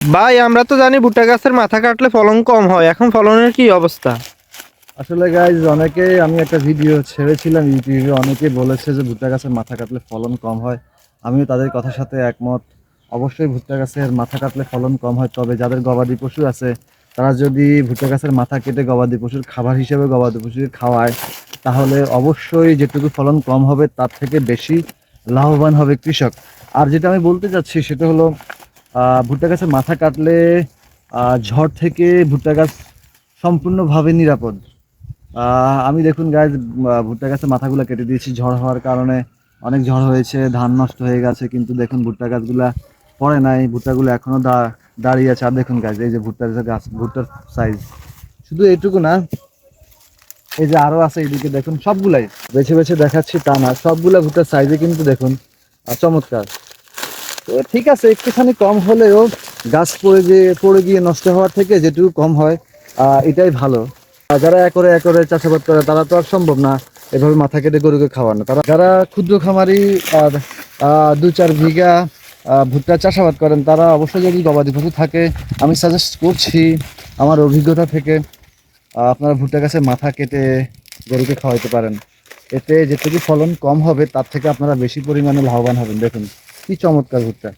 ভাই, আমরা তো জানি ভুট্টা গাছের মাথা কাটলে ফলন কম হয়। এখন ফলনের কি অবস্থা? আসলে গাইজ অনেকে আমি একটা ভিডিও ছেড়েছিলাম ইউটিউবে অনেকে বলেছে যে ভুট্টা গাছের মাথা কাটলে ফলন কম হয়। আমিও তাদের কথার সাথে একমত। অবশ্যই ভুট্টা গাছের মাথা কাটলে ফলন কম হয়, তবে যাদের গবাদি পশু আছে, তারা যদি ভুট্টা গাছের মাথা কেটে গবাদি পশুর খাবার হিসেবে গবাদি পশুকে খাওয়ায়, তাহলে অবশ্যই যেটুকু ফলন কম হবে, তার থেকে বেশি লাভবান হবে কৃষক। আর যেটা আমি বলতে চাচ্ছি, সেটা হলো ভুট্টা গাছের মাথা কাটলে ঝড় থেকে ভুট্টা গাছ সম্পূর্ণভাবে নিরাপদ। আমি দেখুন গাছ ভুট্টা গাছের মাথাগুলো কেটে দিয়েছি। ঝড় হওয়ার কারণে অনেক ঝড় হয়েছে, ধান নষ্ট হয়ে গেছে, কিন্তু দেখুন ভুট্টা গাছগুলা পড়ে নাই। ভুট্টাগুলো এখনও দাঁড়িয়ে আছে। আর দেখুন গাছ এই যে ভুট্টার গাছ, ভুট্টার সাইজ শুধু এইটুকু না, এই যে আরও আছে এইদিকে দেখুন সবগুলাই। বেছে বেছে দেখাচ্ছি তা না, সবগুলা ভুট্টার সাইজে কিন্তু দেখুন চমৎকার। ঠিক আছে, একটুখানি কম হলেও গাছ পড়ে গিয়ে পড়ে গিয়ে নষ্ট হওয়ার থেকে যেটুকু কম হয় এটাই ভালো। যারা একরে একরে চাষাবাদ করে, তারা তো আর সম্ভব না এভাবে মাথা কেটে গরুকে খাওয়ানো। তারা যারা ক্ষুদ্র খামারি আর দু চার বিঘা ভুট্টা চাষাবাদ করেন, তারা অবশ্যই যদি গবাদি পশু থাকে, আমি সাজেস্ট করছি আমার অভিজ্ঞতা থেকে আপনারা ভুট্টা গাছে মাথা কেটে গরুকে খাওয়াইতে পারেন। এতে যেটুকু ফলন কম হবে, তার থেকে আপনারা বেশি পরিমাণে লাভবান হবেন, দেখুন। কি চমৎকার ভুট্টা।